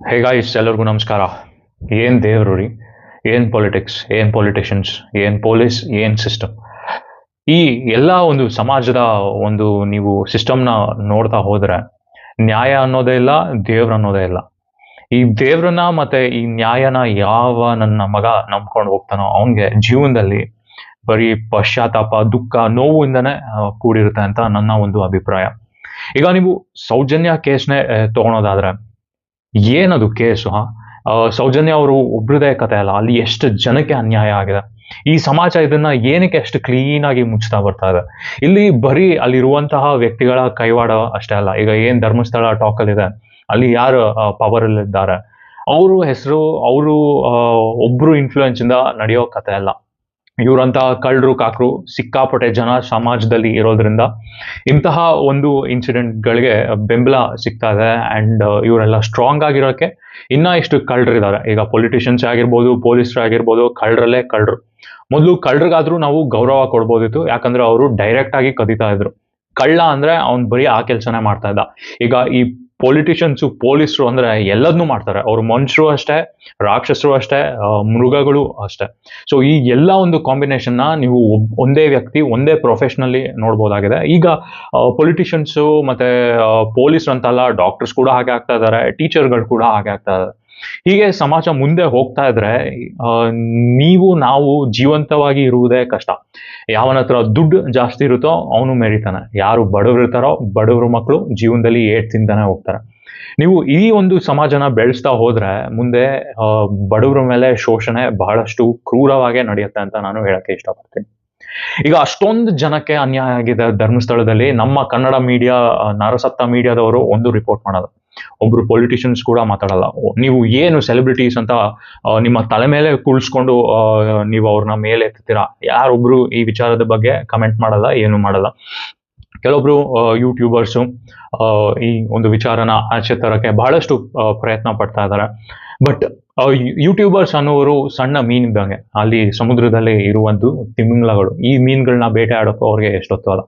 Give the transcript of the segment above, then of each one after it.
Hey guys ಎಲ್ಲರಿಗೂ ನಮಸ್ಕಾರ. ಏನು ದೇವರು ರೀ? ಏನು ಪೊಲಿಟಿಕ್ಸ್ ಏನು ಪೊಲಿಟಿಷಿಯನ್ಸ್ ಏನು ಪೊಲೀಸ್ ಏನು ಸಿಸ್ಟಮ್ ಈ ಎಲ್ಲ ಒಂದು ಸಮಾಜದ ಒಂದು ನೀವು ಸಿಸ್ಟಮ್ನ ನೋಡ್ತಾ ಹೋದ್ರೆ ನ್ಯಾಯ ಅನ್ನೋದೇ ಇಲ್ಲ, ದೇವ್ರ ಅನ್ನೋದೇ ಇಲ್ಲ. ಈ ದೇವ್ರನ್ನ ಮತ್ತೆ ಈ ನ್ಯಾಯನ ಯಾವ ನನ್ನ ಮಗ ನಂಬ್ಕೊಂಡು ಹೋಗ್ತಾನೋ ಅವನಿಗೆ ಜೀವನದಲ್ಲಿ ಬರೀ ಪಶ್ಚಾತ್ತಾಪ, ದುಃಖ, ನೋವಿಂದನೇ ಕೂಡಿರುತ್ತೆ ಅಂತ ನನ್ನ ಒಂದು ಅಭಿಪ್ರಾಯ. ಈಗ ನೀವು ಸೌಜನ್ಯ ಕೇಸ್ನೇ ತಗೊಳೋದಾದ್ರೆ ಏನದು ಕೇಸು, ಹಾ? ಸೌಜನ್ಯ ಅವರು ಒಬ್ರದೇ ಕತೆ ಅಲ್ಲ, ಅಲ್ಲಿ ಎಷ್ಟು ಜನಕ್ಕೆ ಅನ್ಯಾಯ ಆಗಿದೆ. ಈ ಸಮಾಜ ಇದನ್ನ ಏನಕ್ಕೆ ಅಷ್ಟು ಕ್ಲೀನ್ ಆಗಿ ಮುಚ್ಚುತ್ತಾ ಬರ್ತಾ ಇದೆ? ಇಲ್ಲಿ ಬರೀ ಅಲ್ಲಿರುವಂತಹ ವ್ಯಕ್ತಿಗಳ ಕೈವಾಡ ಅಷ್ಟೇ ಅಲ್ಲ, ಈಗ ಏನ್ ಧರ್ಮಸ್ಥಳ ಟಾಕಲ್ ಇದೆ ಅಲ್ಲಿ ಯಾರು ಪವರ್ ಇದ್ದಾರೆ ಅವರು ಹೆಸರು, ಅವರು ಒಬ್ರು ಇನ್ಫ್ಲೂಯೆನ್ಸ್ ಇಂದ ನಡೆಯೋ ಕತೆ ಅಲ್ಲ. ಇವರಂತಹ ಕಳ್ಳರು, ಕಾಕರು ಸಿಕ್ಕಾಪಟ್ಟೆ ಜನ ಸಮಾಜದಲ್ಲಿ ಇರೋದ್ರಿಂದ ಇಂತಹ ಒಂದು ಇನ್ಸಿಡೆಂಟ್ಗಳಿಗೆ ಬೆಂಬಲ ಸಿಗ್ತಾ ಇದೆ ಅಂಡ್ ಇವರೆಲ್ಲ ಸ್ಟ್ರಾಂಗ್ ಆಗಿರೋಕ್ಕೆ ಇನ್ನ ಇಷ್ಟು ಕಳ್ಳರಿದ್ದಾರೆ. ಈಗ ಪೊಲಿಟಿಷಿಯನ್ಸ್ ಆಗಿರ್ಬೋದು ಪೊಲೀಸರು ಆಗಿರ್ಬೋದು, ಕಳ್ಳರಲ್ಲೇ ಕಳ್ಳರು. ಮೊದಲು ಕಳ್ಳರಿಗಾದ್ರೂ ನಾವು ಗೌರವ ಕೊಡ್ಬೋದಿತ್ತು, ಯಾಕಂದ್ರೆ ಅವರು ಡೈರೆಕ್ಟ್ ಆಗಿ ಕದೀತಾ ಇದ್ರು. ಕಳ್ಳ ಅಂದ್ರೆ ಅವ್ನು ಬರೀ ಆ ಕೆಲಸನೇ ಮಾಡ್ತಾ ಇದ್ದ. ಈಗ ಈ ಪೊಲಿಟಿಷಿಯನ್ಸು ಪೊಲೀಸರು ಅಂದ್ರೆ ಎಲ್ಲದನ್ನು ಮಾಡ್ತಾರೆ. ಅವ್ರು ಮನುಷ್ಯರು ಅಷ್ಟೇ, ರಾಕ್ಷಸರು ಅಷ್ಟೇ ಮೃಗಗಳು ಅಷ್ಟೇ. ಸೊ ಈ ಎಲ್ಲ ಒಂದು ಕಾಂಬಿನೇಷನ್ನ ನೀವು ಒಂದೇ ವ್ಯಕ್ತಿ, ಒಂದೇ ಪ್ರೊಫೆಷನಲ್ಲಿ ನೋಡ್ಬೋದಾಗಿದೆ. ಈಗ ಪೊಲಿಟಿಷಿಯನ್ಸು ಮತ್ತೆ ಪೊಲೀಸ್ ಅಂತಲ್ಲ ಡಾಕ್ಟರ್ಸ್ ಕೂಡ ಹಾಗೆ ಆಗ್ತಾ ಇದ್ದಾರೆ ಟೀಚರ್ಗಳು ಕೂಡ ಹಾಗೆ ಆಗ್ತಾ ಇದ್ದಾರೆ. ಹೀಗೆ ಸಮಾಜ ಮುಂದೆ ಹೋಗ್ತಾ ಇದ್ರೆ ನೀವು, ನಾವು ಜೀವಂತವಾಗಿ ಇರುವುದೇ ಕಷ್ಟ. ಯಾವನ ಹತ್ರ ದುಡ್ಡು ಜಾಸ್ತಿ ಇರುತ್ತೋ ಅವನು ಮೆರಿತಾನೆ. ಯಾರು ಬಡವರು ಇರ್ತಾರೋ ಬಡವರ ಮಕ್ಕಳು ಜೀವನದಲ್ಲಿ ಏಟ್ ತಿಂತಾನೆ ಹೋಗ್ತಾರೆ. ನೀವು ಈ ಒಂದು ಸಮಾಜನ ಬೆಳೆಸ್ತಾ ಹೋದ್ರೆ ಮುಂದೆ ಬಡವರ ಮೇಲೆ ಶೋಷಣೆ ಬಹಳಷ್ಟು ಕ್ರೂರವಾಗೇ ನಡೆಯುತ್ತೆ ಅಂತ ನಾನು ಹೇಳಕ್ಕೆ ಇಷ್ಟಪಡ್ತೀನಿ. ಈಗ ಅಷ್ಟೊಂದು ಜನಕ್ಕೆ ಅನ್ಯಾಯ ಆಗಿದೆ ಧರ್ಮಸ್ಥಳದಲ್ಲಿ. ನಮ್ಮ ಕನ್ನಡ ಮೀಡಿಯಾ ನರಸತ್ತ ಮೀಡಿಯಾದವರು ಒಂದು ರಿಪೋರ್ಟ್ ಮಾಡೋದು. ಒಬ್ರು ಪೊಲಿಟಿಷಿಯನ್ಸ್ ಕೂಡ ಮಾತಾಡಲ್ಲ. ನೀವು ಏನು ಸೆಲೆಬ್ರಿಟೀಸ್ ಅಂತ ನಿಮ್ಮ ತಲೆ ಮೇಲೆ ಕುಳಿಸ್ಕೊಂಡು ನೀವು ಅವ್ರನ್ನ ಮೇಲೆ ಎತ್ತೀರಾ? ಯಾರೊಬ್ರು ಈ ವಿಚಾರದ ಬಗ್ಗೆ ಕಮೆಂಟ್ ಮಾಡಲ್ಲ, ಏನು ಮಾಡಲ್ಲ. ಕೆಲವೊಬ್ರು ಯೂಟ್ಯೂಬರ್ಸು ಈ ಒಂದು ವಿಚಾರನ ಆಚೆ ತರಕ್ಕೆ ಬಹಳಷ್ಟು ಪ್ರಯತ್ನ ಪಡ್ತಾ ಇದ್ದಾರೆ. ಬಟ್ ಯೂಟ್ಯೂಬರ್ಸ್ ಅನ್ನೋರು ಸಣ್ಣ ಮೀನ್ ಇದ್ದಂಗೆ. ಅಲ್ಲಿ ಸಮುದ್ರದಲ್ಲಿ ಇರುವಂತ ತಿಮಿಂಗ್ಲಗಳು. ಈ ಮೀನುಗಳನ್ನ ಬೇಟೆ ಆಡೋಕೆ ಅವ್ರಿಗೆ ಎಷ್ಟೊತ್ತು ಅಲ್ಲ.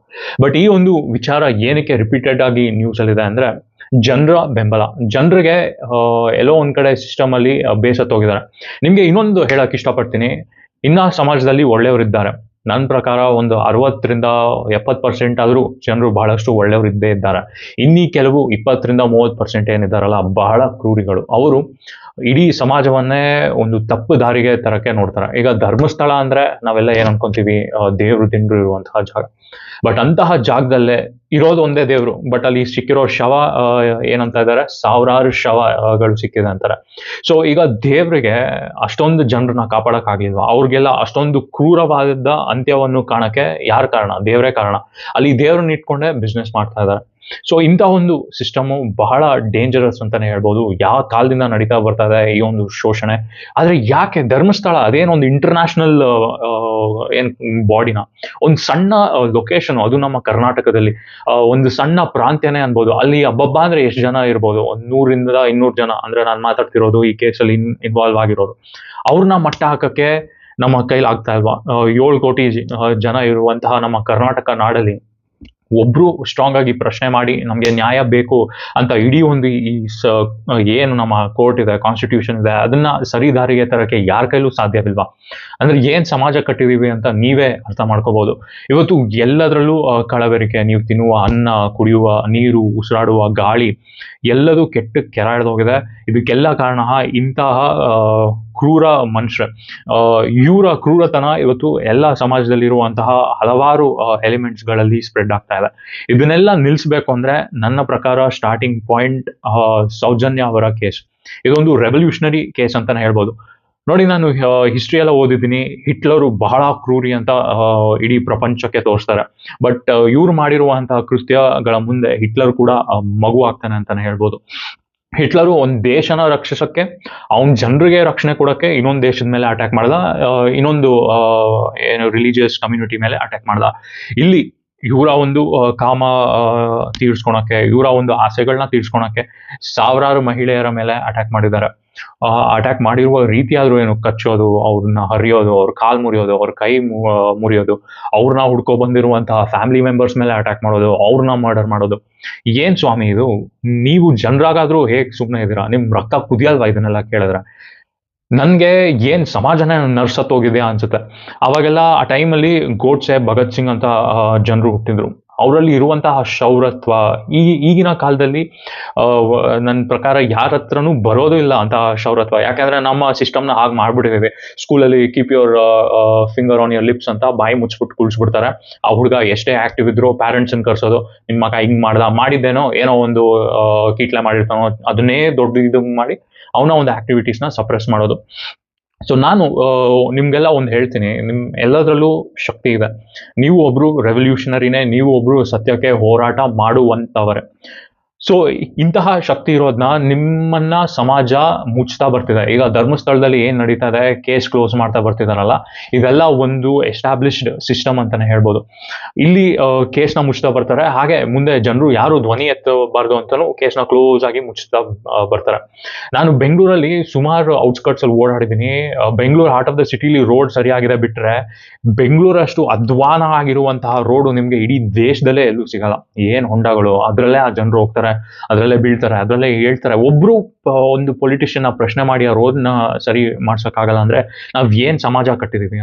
ಬಟ್ ಈ ಒಂದು ವಿಚಾರ ಏನಕ್ಕೆ ರಿಪೀಟೆಡ್ ಆಗಿ ನ್ಯೂಸ್ ಅಲ್ಲಿ ಇದೆ ಅಂದ್ರೆ ಜನರ ಬೆಂಬಲ. ಜನರಿಗೆ ಎಲ್ಲೋ ಒಂದ್ ಕಡೆ ಸಿಸ್ಟಮ್ ಅಲ್ಲಿ ಆ, ಬೇಸತ್ತೋಗಿದ್ದಾರೆ ನಿಮ್ಗೆ ಇನ್ನೊಂದು ಹೇಳಕ್ ಇಷ್ಟಪಡ್ತೀನಿ. ಇನ್ನ ಸಮಾಜದಲ್ಲಿ ಒಳ್ಳೆಯವರಿದ್ದಾರೆ. ನನ್ನ ಪ್ರಕಾರ ಒಂದು ಅರವತ್ತರಿಂದ ಎಪ್ಪತ್ತು ಪರ್ಸೆಂಟ್ ಆದರೂ ಜನರು ಬಹಳಷ್ಟು ಒಳ್ಳೆಯವರು ಇದ್ದೇ ಇದ್ದಾರೆ. ಇನ್ನೀ ಕೆಲವು ಇಪ್ಪತ್ತರಿಂದ ಮೂವತ್ತು ಪರ್ಸೆಂಟ್ ಏನಿದ್ದಾರಲ್ಲ ಬಹಳ ಕ್ರೂರಿಗಳು. ಅವರು ಇಡೀ ಸಮಾಜವನ್ನೇ ಒಂದು ತಪ್ಪು ದಾರಿಗೆ ತರಕ್ಕೆ ನೋಡ್ತಾರೆ. ಈಗ ಧರ್ಮಸ್ಥಳ ಅಂದ್ರೆ ನಾವೆಲ್ಲ ಏನ್ ಅನ್ಕೊಂತೀವಿ? ದೇವ್ರು ತಿಂಡ್ರು ಇರುವಂತಹ ಜಾಗ. ಬಟ್ ಅಂತಹ ಜಾಗದಲ್ಲೇ ಇರೋದು ಒಂದೇ ದೇವ್ರು. ಬಟ್ ಅಲ್ಲಿ ಸಿಕ್ಕಿರೋ ಶವ ಏನಂತ ಇದ್ದಾರೆ ಸಾವಿರಾರು ಶವಗಳು ಸಿಕ್ಕಿದೆ ಅಂತಾರೆ. ಸೊ ಈಗ ದೇವ್ರಿಗೆ ಅಷ್ಟೊಂದು ಜನರನ್ನ ಕಾಪಾಡಕ್ ಆಗ್ಲಿಲ್ವಾ? ಅವ್ರಿಗೆಲ್ಲ ಅಷ್ಟೊಂದು ಕ್ರೂರವಾದ ಅಂತ್ಯವನ್ನು ಕಾಣಕ್ಕೆ ಯಾರು ಕಾರಣ? ದೇವರೇ ಕಾರಣ. ಅಲ್ಲಿ ದೇವ್ರನ್ನ ಇಟ್ಕೊಂಡೇ ಬಿಸ್ನೆಸ್ ಮಾಡ್ತಾ ಇದ್ದಾರೆ ಸೊ ಇಂಥ ಒಂದು ಸಿಸ್ಟಮು ಬಹಳ ಡೇಂಜರಸ್ ಅಂತಾನೆ ಹೇಳ್ಬೋದು. ಯಾವ ಕಾಲದಿಂದ ನಡೀತಾ ಬರ್ತಾ ಇದೆ ಈ ಒಂದು ಶೋಷಣೆ? ಆದ್ರೆ ಯಾಕೆ ಧರ್ಮಸ್ಥಳ ಅದೇನೊಂದು ಇಂಟರ್ನ್ಯಾಷನಲ್ ಏನ್ ಬಾಡಿನ ಒಂದು ಸಣ್ಣ ಲೊಕೇಶನ್ ಅದು ನಮ್ಮ ಕರ್ನಾಟಕದಲ್ಲಿ ಒಂದು ಸಣ್ಣ ಪ್ರಾಂತ್ಯನೇ ಅನ್ಬೋದು. ಅಲ್ಲಿ ಹಬ್ಬಬ್ಬ ಅಂದ್ರೆ ಎಷ್ಟು ಜನ ಇರ್ಬೋದು? ಒಂದು ನೂರಿಂದ ಇನ್ನೂರು ಜನ. ಅಂದ್ರೆ ನಾನು ಮಾತಾಡ್ತಿರೋದು ಈ ಕೇಸಲ್ಲಿ ಇನ್ ಇನ್ವಾಲ್ವ್ ಆಗಿರೋದು ಅವ್ರನ್ನ ಮಟ್ಟ ಹಾಕಕ್ಕೆ ನಮ್ಮ ಕೈಲಾಗ್ತಾ ಇಲ್ವಾ? ಏಳು ಕೋಟಿ ಜನ ಇರುವಂತಹ ನಮ್ಮ ಕರ್ನಾಟಕ ನಾಡಲ್ಲಿ. ಒಬ್ರು ಸ್ಟ್ರಾಂಗ್ ಆಗಿ ಪ್ರಶ್ನೆ ಮಾಡಿ, ನಮ್ಗೆ ನ್ಯಾಯ ಬೇಕು ಅಂತ ಇಡೀ ಒಂದು ಈ ಸ, ಏನು ನಮ್ಮ ಕೋರ್ಟ್ ಇದೆ ಕಾನ್ಸ್ಟಿಟ್ಯೂಷನ್ ಇದೆ, ಅದನ್ನ ಸರಿ ದಾರಿಗೆ ತರಕ್ಕೆ ಯಾರ ಕೈಲೂ ಸಾಧ್ಯವಿಲ್ವಾ? ಅಂದ್ರೆ ಏನ್ ಸಮಾಜ ಕಟ್ಟಿದೀವಿ ಅಂತ ನೀವೇ ಅರ್ಥ ಮಾಡ್ಕೋಬಹುದು ಇವತ್ತು ಎಲ್ಲದರಲ್ಲೂ ಕಳವೆರಿಕೆ, ನೀವು ತಿನ್ನುವ ಅನ್ನ, ಕುಡಿಯುವ ನೀರು, ಉಸಿರಾಡುವ ಗಾಳಿ ಎಲ್ಲದೂ ಕೆಟ್ಟ ಕೆರಾಡ್ದೋಗಿದೆ ಇದಕ್ಕೆಲ್ಲ ಕಾರಣ ಇಂತಹ ಕ್ರೂರ ಮನುಷ್ಯ ಇವರ ಕ್ರೂರತನ ಇವತ್ತು ಎಲ್ಲ ಸಮಾಜದಲ್ಲಿರುವಂತಹ ಹಲವಾರು ಎಲಿಮೆಂಟ್ಸ್ಗಳಲ್ಲಿ ಸ್ಪ್ರೆಡ್ ಆಗ್ತಾ ಇದೆ. ಇದನ್ನೆಲ್ಲ ನಿಲ್ಲಿಸಬೇಕು ಅಂದರೆ ನನ್ನ ಪ್ರಕಾರ ಸ್ಟಾರ್ಟಿಂಗ್ ಪಾಯಿಂಟ್ ಸೌಜನ್ಯ ಅವರ ಕೇಸ್ ಇದೊಂದು ರೆವಲ್ಯೂಷನರಿ ಕೇಸ್ ಅಂತಾನೆ ಹೇಳ್ಬೋದು. ನೋಡಿ ನಾನು ಹಿಸ್ಟ್ರಿ ಎಲ್ಲ ಓದಿದ್ದೀನಿ. ಹಿಟ್ಲರು ಬಹಳ ಕ್ರೂರಿ ಅಂತ ಇಡೀ ಪ್ರಪಂಚಕ್ಕೆ ತೋರಿಸ್ತಾರೆ. ಬಟ್ ಇವ್ರು ಮಾಡಿರುವಂತಹ ಕೃತ್ಯಗಳ ಮುಂದೆ ಹಿಟ್ಲರ್ ಕೂಡ ಮಗು ಆಗ್ತಾನೆ ಅಂತಾನೆ ಹೇಳ್ಬೋದು. ಹಿಟ್ಲರು ಒಂದು ದೇಶನ ರಕ್ಷಿಸೋಕ್ಕೆ, ಅವನ ಜನರಿಗೆ ರಕ್ಷಣೆ ಕೊಡೋಕ್ಕೆ ಇನ್ನೊಂದು ದೇಶದ ಮೇಲೆ ಅಟ್ಯಾಕ್ ಮಾಡ್ದ ಇನ್ನೊಂದು ಏನು ರಿಲಿಜಿಯಸ್ ಕಮ್ಯುನಿಟಿ ಮೇಲೆ ಅಟ್ಯಾಕ್ ಮಾಡ್ದ. ಇಲ್ಲಿ ಇವರ ಒಂದು ಕಾಮ ತೀರ್ಸ್ಕೊಳಕ್ಕೆ ಇವರ ಒಂದು ಆಸೆಗಳನ್ನ ತೀರ್ಸ್ಕೊಳಕ್ಕೆ ಸಾವಿರಾರು ಮಹಿಳೆಯರ ಮೇಲೆ ಅಟ್ಯಾಕ್ ಮಾಡಿದ್ದಾರೆ. ಅಟ್ಯಾಕ್ ಮಾಡಿರುವ ರೀತಿ ಆದ್ರೂ ಏನು, ಕಚ್ಚೋದು, ಅವ್ರನ್ನ ಹರಿಯೋದು, ಅವ್ರ ಕಾಲ್ ಮುರಿಯೋದು, ಅವ್ರ ಕೈ ಮುರಿಯೋದು, ಅವ್ರನ್ನ ಹುಡ್ಕೊ ಬಂದಿರುವಂತಹ ಫ್ಯಾಮಿಲಿ ಮೆಂಬರ್ಸ್ ಮೇಲೆ ಅಟ್ಯಾಕ್ ಮಾಡೋದು, ಅವ್ರನ್ನ ಮರ್ಡರ್ ಮಾಡೋದು. ಏನ್ ಸ್ವಾಮಿ ಇದು? ನೀವು ಜನರಾಗಾದ್ರೂ ಹೇಗ್ ಸುಮ್ಮನೆ ಇದ್ದೀರಾ? ನಿಮ್ ರಕ್ತ ಕುದಿಯಲ್ವಾ ಇದನ್ನೆಲ್ಲ ಕೇಳಿದ್ರೆ? ನನ್ಗೆ ಏನ್ ಸಮಾಜನೇ ನರ್ಸತ್ತೋಗಿದೆ ಅನ್ಸುತ್ತೆ. ಅವಾಗೆಲ್ಲ ಆ ಟೈಮಲ್ಲಿ ಗೋಡ್ಸೆ ಭಗತ್ ಸಿಂಗ್ ಅಂತ ಜನರು ಹುಟ್ಟಿದ್ರು. ಅವರಲ್ಲಿ ಇರುವಂತಹ ಶೌರತ್ವ, ಈ ಈಗಿನ ಕಾಲದಲ್ಲಿ ನನ್ನ ಪ್ರಕಾರ ಯಾರ ಹತ್ರನೂ ಬರೋದು ಇಲ್ಲ ಅಂತ ಶೌರತ್ವ. ಯಾಕಂದ್ರೆ ನಮ್ಮ ಸಿಸ್ಟಮ್ನ ಹಾಗೆ ಮಾಡ್ಬಿಟ್ಟಿದ್ದೀವಿ ಸ್ಕೂಲಲ್ಲಿ keep your finger on your lips ಅಂತ ಬಾಯಿ ಮುಚ್ಚಿಬಿಟ್ಟು ಕುಳಿಸ್ಬಿಡ್ತಾರೆ. ಆ ಹುಡುಗ ಎಷ್ಟೇ ಆಕ್ಟಿವ್ ಇದ್ರು ಪ್ಯಾರೆಂಟ್ಸನ್ನು ಕರ್ಸೋದು ನಿಮ್ಮ ಮಗ ಹಿಂಗ್ ಮಾಡ್ದ, ಮಾಡಿದ್ದೇನೋ, ಏನೋ ಒಂದು ಕೀಟ್ಲೆ ಮಾಡಿರ್ತಾನೋ, ಅದನ್ನೇ ದೊಡ್ಡ ಇದು ಮಾಡಿ, ಅವನ ಒಂದು ಆಕ್ಟಿವಿಟೀಸ್ನ ಸಪ್ರೆಸ್ ಮಾಡೋದು. ಸೊ ನಾನು ನಿಮಗೆಲ್ಲ ಒಂದು ಹೇಳ್ತೀನಿ. ನಿಮ್ಮ ಎಲ್ಲದರಲ್ಲೂ ಶಕ್ತಿ ಇದೆ. ನೀವು ಒಬ್ಬರು ರೆವಲ್ಯೂಷನರಿನೇ ನೀವು ಒಬ್ಬರು ಸತ್ಯಕ್ಕೆ ಹೋರಾಟ ಮಾಡುವಂತವರೇ. ಸೊ ಇಂತಹ ಶಕ್ತಿ ಇರೋದನ್ನ ನಿಮ್ಮನ್ನ ಸಮಾಜ ಮುಚ್ತಾ ಬರ್ತಿದೆ. ಈಗ ಧರ್ಮಸ್ಥಳದಲ್ಲಿ ಏನ್ ನಡೀತಾ ಇದೆ ಕೇಸ್ ಕ್ಲೋಸ್ ಮಾಡ್ತಾ ಬರ್ತಿದಾರಲ್ಲ ಇದೆಲ್ಲ ಒಂದು ಎಸ್ಟಾಬ್ಲಿಷ್ಡ್ ಸಿಸ್ಟಮ್ ಅಂತಾನೆ ಹೇಳ್ಬೋದು. ಇಲ್ಲಿ ಕೇಸ್ನ ಮುಚ್ತಾ ಬರ್ತಾರೆ. ಹಾಗೆ ಮುಂದೆ ಜನರು ಯಾರು ಧ್ವನಿ ಎತ್ತಬಾರ್ದು ಅಂತಾನು ಕೇಸ್ನ ಕ್ಲೋಸ್ ಆಗಿ ಮುಚ್ತಾ ಬರ್ತಾರೆ. ನಾನು ಬೆಂಗಳೂರಲ್ಲಿ ಸುಮಾರು ಔಟ್ಸ್ಕರ್ಟ್ಸ್ ಅಲ್ಲಿ ಓಡಾಡಿದ್ದೀನಿ ಬೆಂಗಳೂರು ಹಾರ್ಟ್ ಆಫ್ ದ ಸಿಟಿಲಿ ರೋಡ್ ಸರಿಯಾಗಿದೆ ಬಿಟ್ರೆ, ಬೆಂಗಳೂರಷ್ಟು ಅಧ್ವಾನ ಆಗಿರುವಂತಹ ರೋಡು ನಿಮ್ಗೆ ಇಡೀ ದೇಶದಲ್ಲೇ ಎಲ್ಲೂ ಸಿಗಲ್ಲ. ಏನ್ ಹೊಂಡಗಳು, ಅದ್ರಲ್ಲೇ ಆ ಜನರು ಹೋಗ್ತಾರೆ. ಅದರಲ್ಲೇ ಬೀಳ್ತಾರೆ, ಅದರಲ್ಲೇ ಹೇಳ್ತಾರೆ. ಒಬ್ರು ಪ- ಒಂದು ಪೊಲಿಟಿಷಿಯನ್ ಪ್ರಶ್ನೆ ಮಾಡಿ ಆ ರೋಡ್ನ ಸರಿ ಮಾಡ್ಸೋಕ್ಕಾಗಲ್ಲ ಅಂದ್ರೆ ನಾವ್ ಏನ್ ಸಮಾಜ ಕಟ್ಟಿದೀವಿ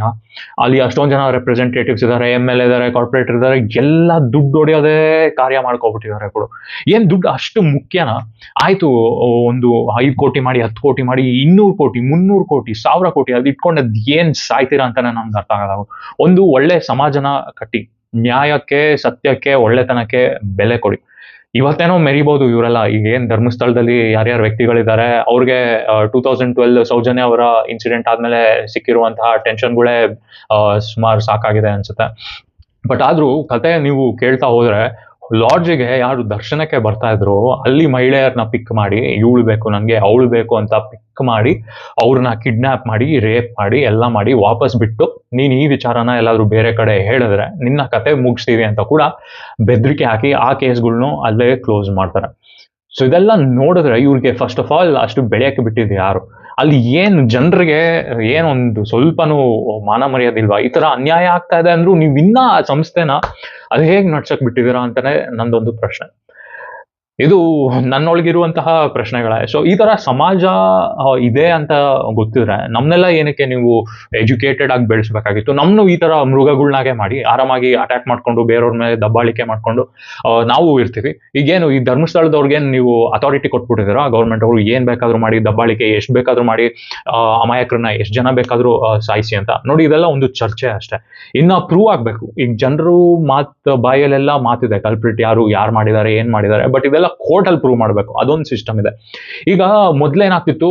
ಅಲ್ಲಿ ಅಷ್ಟೊಂದ್ ಜನ ರೆಪ್ರೆಸೆಂಟೇಟಿವ್ಸ್ ಇದ್ದಾರೆ ಎಂ ಎಲ್ ಎ ಇದಾರೆ ಕಾರ್ಪೊರೇಟರ್ ಇದಾರೆ, ಎಲ್ಲ ದುಡ್ಡು ಹೊಡೆಯೋದೇ ಕಾರ್ಯ ಮಾಡ್ಕೊಬಿಟ್ಟಿದ್ದಾರೆ ಕೂಡ. ಏನ್ ದುಡ್ಡು ಅಷ್ಟು ಮುಖ್ಯನಾ? ಆಯ್ತು, ಒಂದು ಐದು ಕೋಟಿ ಮಾಡಿ, ಹತ್ತು ಕೋಟಿ ಮಾಡಿ, ಇನ್ನೂರು ಕೋಟಿ, ಮುನ್ನೂರು ಕೋಟಿ, ಸಾವಿರ ಕೋಟಿ, ಅದು ಇಟ್ಕೊಂಡು ಅದ್ ಏನ್ ಸಾಯ್ತೀರಾ ಅಂತಾನೆ ನಮ್ಗೆ ಅರ್ಥ ಆಗಲ್ಲ. ಒಂದು ಒಳ್ಳೆ ಸಮಾಜನ ಕಟ್ಟಿ, ನ್ಯಾಯಕ್ಕೆ, ಸತ್ಯಕ್ಕೆ, ಒಳ್ಳೆತನಕ್ಕೆ ಬೆಲೆ ಕೊಡಿ. ಇವತ್ತೇನೋ ಮೆರಿಬಹುದು ಇವರೆಲ್ಲ. ಈಗ ಏನ್ ಧರ್ಮಸ್ಥಳದಲ್ಲಿ ಯಾರ್ಯಾರು ವ್ಯಕ್ತಿಗಳಿದ್ದಾರೆ, ಅವ್ರಿಗೆ ಟೂ ತೌಸಂಡ್ ಟ್ವೆಲ್ ಸೌಜನ್ಯ ಅವರ ಇನ್ಸಿಡೆಂಟ್ ಆದ್ಮೇಲೆ ಸಿಕ್ಕಿರುವಂತಹ ಟೆನ್ಷನ್ಗಳೇ ಸುಮಾರು ಸಾಕಾಗಿದೆ ಅನ್ಸುತ್ತೆ. ಬಟ್ ಆದ್ರೂ ಕತೆ ನೀವು ಕೇಳ್ತಾ ಹೋದ್ರೆ ಲಾಡ್ಜಿಗೆ ಯಾರು ದರ್ಶನಕ್ಕೆ ಬರ್ತಾ ಇದ್ರು, ಅಲ್ಲಿ ಮಹಿಳೆಯರನ್ನ ಪಿಕ್ ಮಾಡಿ, ಇವಳು ಬೇಕು ನನಗೆ ಅವಳು ಬೇಕು ಅಂತ ಪಿಕ್ ಮಾಡಿ, ಅವ್ರನ್ನ ಕಿಡ್ನಾಪ್ ಮಾಡಿ ರೇಪ್ ಮಾಡಿ, ಎಲ್ಲ ಮಾಡಿ ವಾಪಸ್ ಬಿಟ್ಟು, ನೀನು ಈ ವಿಚಾರನ ಎಲ್ಲಾದರೂ ಬೇರೆ ಕಡೆ ಹೇಳಿದ್ರೆ, ನಿನ್ನ ಕತೆ ಮುಗಿಸ್ತೀವಿ ಅಂತ ಕೂಡ ಬೆದರಿಕೆ ಹಾಕಿ ಆ ಕೇಸ್ಗಳ್ನು ಅಲ್ಲೇ ಕ್ಲೋಸ್ ಮಾಡ್ತಾರೆ. ಸೊ ಇದೆಲ್ಲ ನೋಡಿದ್ರೆ ಇವ್ರಿಗೆ ಫಸ್ಟ್ ಆಫ್ ಆಲ್ ಅಷ್ಟು ಬೆಳೆಯಕ್ಕೆ ಬಿಟ್ಟಿದ್ದು ಯಾರು? ಅಲ್ಲಿ ಏನು ಜನರಿಗೆ ಏನೊಂದು ಸ್ವಲ್ಪನೂ ಮಾನ ಮರ್ಯಾದಿಲ್ವಾ ಈ ತರ ಅನ್ಯಾಯ ಆಗ್ತಾ ಇದೆ ಅಂದ್ರೂ ನೀವು ಇನ್ನ ಆ ಸಂಸ್ಥೆನ ಅದು ಹೇಗೆ ನಡ್ಸಕ್ ಬಿಟ್ಟಿದ್ದೀರಾ ಅಂತಾನೆ ನಂದೊಂದು ಪ್ರಶ್ನೆ. ಇದು ನನ್ನೊಳಗಿರುವಂತಹ ಪ್ರಶ್ನೆಗಳೇ. ಸೊ ಈ ತರ ಸಮಾಜ ಇದೆ ಅಂತ ಗೊತ್ತಿದ್ರೆ ನಮ್ನೆಲ್ಲ ಏನಕ್ಕೆ ನೀವು ಎಜುಕೇಟೆಡ್ ಆಗಿ ಬೆಳೆಸ್ಬೇಕಾಗಿತ್ತು? ನಮ್ನು ಈ ತರ ಮೃಗಗಳ್ನಾಗೆ ಮಾಡಿ ಆರಾಮಾಗಿ ಅಟ್ಯಾಕ್ ಮಾಡ್ಕೊಂಡು, ಬೇರೆಯವ್ರ ಮೇಲೆ ದಬ್ಬಾಳಿಕೆ ಮಾಡ್ಕೊಂಡು ನಾವು ಇರ್ತೀವಿ. ಈಗೇನು ಈ ಧರ್ಮಸ್ಥಳದವ್ರಿಗೇನು ನೀವು ಅಥಾರಿಟಿ ಕೊಟ್ಬಿಟ್ಟಿದ್ದೀರಾ? ಗೌರ್ಮೆಂಟ್ ಅವರು ಏನ್ ಬೇಕಾದ್ರೂ ಮಾಡಿ ದಬ್ಬಾಳಿಕೆ, ಎಷ್ಟು ಬೇಕಾದ್ರೂ ಮಾಡಿ ಅಮಾಯಕರನ್ನ ಎಷ್ಟು ಜನ ಬೇಕಾದ್ರೂ ಸಾಯಿಸಿ ಅಂತ. ನೋಡಿ, ಇದೆಲ್ಲ ಒಂದು ಚರ್ಚೆ ಅಷ್ಟೇ. ಇನ್ನು ಪ್ರೂವ್ ಆಗ್ಬೇಕು. ಈಗ ಜನರು ಮಾತ್ ಬಾಯಲ್ಲೆಲ್ಲ ಮಾತಿದೆ ಕಲ್ಪ್ರಿಟ್ ಯಾರು ಯಾರು ಮಾಡಿದ್ದಾರೆ, ಏನ್ ಮಾಡಿದ್ದಾರೆ? ಬಟ್ ಇದೆಲ್ಲ ಕೋರ್ಟ್ ಅಲ್ಲಿ ಪ್ರೂವ್ ಮಾಡಬೇಕು. ಅದೊಂದು ಸಿಸ್ಟಮ್ ಇದೆ. ಈಗ ಮೊದಲೇನಾಗ್ತಿತ್ತು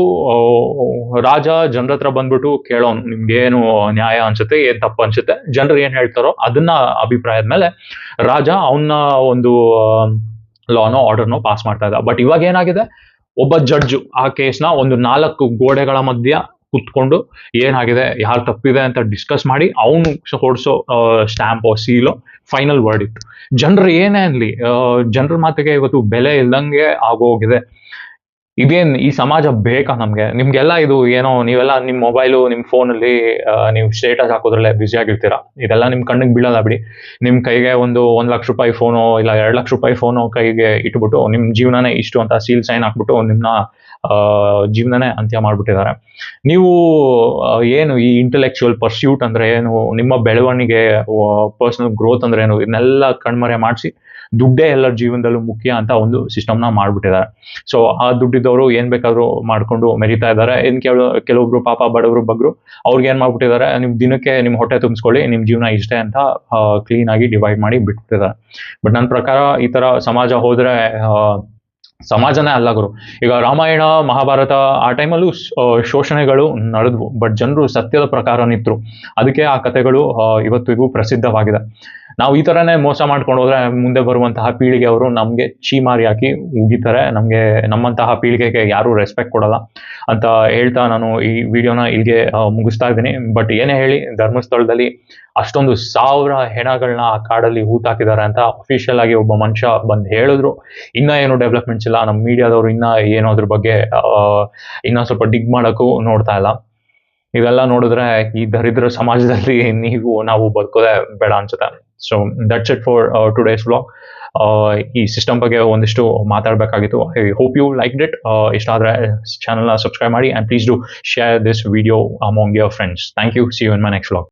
ರಾಜ ಜನರ ಹತ್ರ ಬಂದ್ಬಿಟ್ಟು ಕೇಳೋನು, ನಿಮ್ಗೇನು ನ್ಯಾಯ ಅನ್ಸುತ್ತೆ, ಏನ್ ತಪ್ಪು ಅನ್ಸುತ್ತೆ, ಜನರು ಏನ್ ಹೇಳ್ತಾರೋ ಅದನ್ನ ಅಭಿಪ್ರಾಯದ ಮೇಲೆ ರಾಜ ಅವನ್ನ ಒಂದು ಲಾನೋ ಆರ್ಡರ್ನೋ ಪಾಸ್ ಮಾಡ್ತಾ ಇದ್ದ. ಬಟ್ ಇವಾಗ ಏನಾಗಿದೆ? ಒಬ್ಬ ಜಡ್ಜು ಆ ಕೇಸ್ನ ಒಂದು ನಾಲ್ಕು ಗೋಡೆಗಳ ಮಧ್ಯ ಕುತ್ಕೊಂಡು ಏನಾಗಿದೆ, ಯಾರು ತಪ್ಪಿದೆ ಅಂತ ಡಿಸ್ಕಸ್ ಮಾಡಿ ಅವನು ಹೊಡಿಸೋ ಸ್ಟ್ಯಾಂಪೋ ಸೀಲೋ ಫೈನಲ್ ವರ್ಡ್ ಇತ್ತು ಜನರು ಏನೇ ಅನ್ಲಿ ಜನರ ಮಾತಿಗೆ ಇವತ್ತು ಬೆಲೆ ಇಲ್ದಂಗೆ ಆಗೋಗಿದೆ. ಇದೇನ್ ಈ ಸಮಾಜ ಬೇಕಾ ನಮ್ಗೆ? ನಿಮ್ಗೆಲ್ಲ ಇದು ಏನೋ, ನೀವೆಲ್ಲ ನಿಮ್ ಮೊಬೈಲು ನಿಮ್ ಫೋನಲ್ಲಿ ನೀವು ಸ್ಟೇಟಸ್ ಹಾಕೋದ್ರಲ್ಲೇ ಬ್ಯುಸಿ ಆಗಿರ್ತೀರಾ? ಇದೆಲ್ಲ ನಿಮ್ ಕಣ್ಣಿಗೆ ಬೀಳಲ್ಲ ಬಿಡಿ. ನಿಮ್ ಕೈಗೆ ಒಂದು ಒಂದ್ ಲಕ್ಷ ರೂಪಾಯಿ ಫೋನು ಇಲ್ಲ ಎರಡ್ ಲಕ್ಷ ರೂಪಾಯಿ ಫೋನು ಕೈಗೆ ಇಟ್ಬಿಟ್ಟು ನಿಮ್ ಜೀವನನೇ ಇಷ್ಟು ಅಂತ ಸೀಲ್ ಸೈನ್ ಹಾಕ್ಬಿಟ್ಟು ನಿಮ್ನ ಜೀವನನೇ ಅಂತ್ಯ ಮಾಡಿಬಿಟ್ಟಿದ್ದಾರೆ. ನೀವು ಏನು ಈ ಇಂಟೆಲೆಕ್ಚುಯಲ್ ಪರ್ಸ್ಯೂಟ್ ಅಂದ್ರೆ ಏನು, ನಿಮ್ಮ ಬೆಳವಣಿಗೆ ಪರ್ಸನಲ್ ಗ್ರೋತ್ ಅಂದ್ರೆ ಏನು, ಇದನ್ನೆಲ್ಲ ಕಣ್ಮರೆ ಮಾಡಿಸಿ ದುಡ್ಡೇ ಎಲ್ಲರ ಜೀವನದಲ್ಲೂ ಮುಖ್ಯ ಅಂತ ಒಂದು ಸಿಸ್ಟಮ್ನ ಮಾಡಿಬಿಟ್ಟಿದ್ದಾರೆ. ಸೊ ಆ ದುಡ್ಡಿದ್ದವರು ಏನ್ ಬೇಕಾದರೂ ಮಾಡ್ಕೊಂಡು ಮೆರಿತಾ ಇದ್ದಾರೆ. ಇನ್ ಕೆಲವು ಕೆಲವೊಬ್ರು ಪಾಪ ಬಡವರು, ಬಗ್ರು, ಅವ್ರಿಗೆ ಏನ್ ಮಾಡಿಬಿಟ್ಟಿದ್ದಾರೆ ನಿಮ್ ದಿನಕ್ಕೆ ನಿಮ್ ಹೊಟ್ಟೆ ತುಂಬಿಸ್ಕೊಳ್ಳಿ ನಿಮ್ ಜೀವನ ಇಷ್ಟೇ ಅಂತ ಕ್ಲೀನ್ ಆಗಿ ಡಿವೈಡ್ ಮಾಡಿ ಬಿಟ್ಬಿಟ್ಟಿದ್ದಾರೆ. ಬಟ್ ನನ್ನ ಪ್ರಕಾರ ಈ ತರ ಸಮಾಜ ಹೋದ್ರೆ ಸಮಾಜನೇ ಅಲ್ಲ ಗುರು. ಈಗ ರಾಮಾಯಣ, ಮಹಾಭಾರತ ಆ ಟೈಮಲ್ಲೂ ಶೋಷಣೆಗಳು ನಡೆದ್ವು. ಬಟ್ ಜನರು ಸತ್ಯದ ಪ್ರಕಾರ ನಿಂತರು. ಅದಕ್ಕೆ ಆ ಕಥೆಗಳು ಇವತ್ತಿಗೂ ಪ್ರಸಿದ್ಧವಾಗಿದೆ. ನಾವು ಈ ಥರನೇ ಮೋಸ ಮಾಡ್ಕೊಂಡು ಹೋದ್ರೆ ಮುಂದೆ ಬರುವಂತಹ ಪೀಳಿಗೆಯವರು ನಮಗೆ ಚೀಮಾರಿ ಹಾಕಿ ಉಗಿತಾರೆ. ನಮಗೆ, ನಮ್ಮಂತಹ ಪೀಳಿಗೆಗೆ ಯಾರೂ ರೆಸ್ಪೆಕ್ಟ್ ಕೊಡಲ್ಲ ಅಂತ ಹೇಳ್ತಾ ನಾನು ಈ ವಿಡಿಯೋನ ಇಲ್ಲಿಗೆ ಮುಗಿಸ್ತಾ ಇದ್ದೀನಿ. ಬಟ್ ಏನೇ ಹೇಳಿ ಧರ್ಮಸ್ಥಳದಲ್ಲಿ ಅಷ್ಟೊಂದು ಸಾವಿರ ಹೆಣಗಳನ್ನ ಆ ಕಾಡಲ್ಲಿ ಹೂತಾಕಿದ್ದಾರೆ ಅಂತ ಅಫಿಷಿಯಲ್ ಆಗಿ ಒಬ್ಬ ಮನುಷ್ಯ ಬಂದು ಹೇಳಿದ್ರು. ಇನ್ನ ಏನು ಡೆವಲಪ್ಮೆಂಟ್ಸ್ ಇಲ್ಲ ನಮ್ಮ ಮೀಡಿಯಾದವರು ಇನ್ನ ಏನೋ ಅದ್ರ ಬಗ್ಗೆ ಆ, ಇನ್ನ ಸ್ವಲ್ಪ ಡಿಗ್ ಮಾಡೋಕ್ಕೂ ನೋಡ್ತಾ ಇಲ್ಲ. ಇವೆಲ್ಲ ನೋಡಿದ್ರೆ ಈ ದರಿದ್ರ ಸಮಾಜದಲ್ಲಿ ನೀವು ನಾವು ಬದುಕೋದೆ ಬೇಡ ಅನ್ಸುತ್ತೆ. So that's it for today's vlog ಈ ಸಿಸ್ಟಮ್ ಬಗ್ಗೆ ಒಂದಿಷ್ಟು ಮಾತಾಡಬೇಕಾಗಿತ್ತು. I hope you like it ಇಷ್ಟ ಆದರೆ ಚಾನಲ್ನ ಸಬ್ಸ್ಕ್ರೈಬ್ ಮಾಡಿ and please do share this video among your friends thank you see you in my next vlog